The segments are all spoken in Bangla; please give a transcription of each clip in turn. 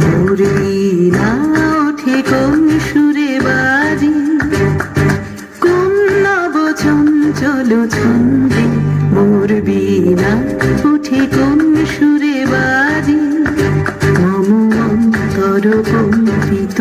মুরবিনা ওঠে কোন সুরে বাজি কোন নব চঞ্চল ছন্দে বাজি মম অন্তর কম্পিত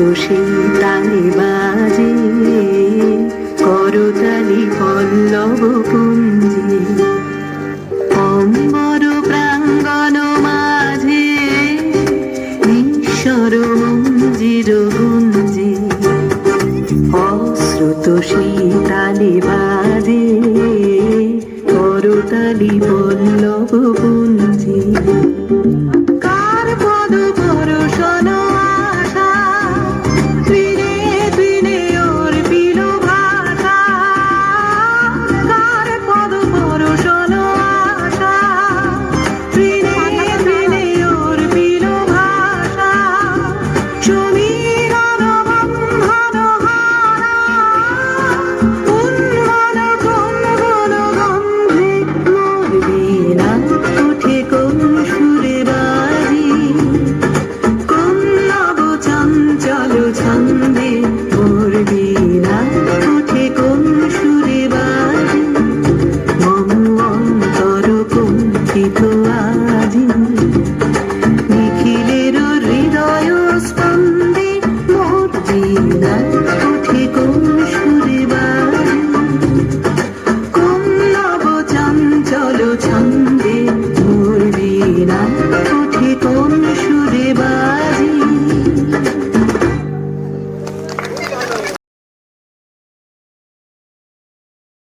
অশ্রুত সেই তালে বাজে, করতালি পল্লব পুঞ্জে। অম্বর প্রাঙ্গণ মাঝে নিঃস্বর মঞ্জির গুঞ্জে। অশ্রুত শীতালি বাজে, করতালি বল্লভ পুঞ্জে। be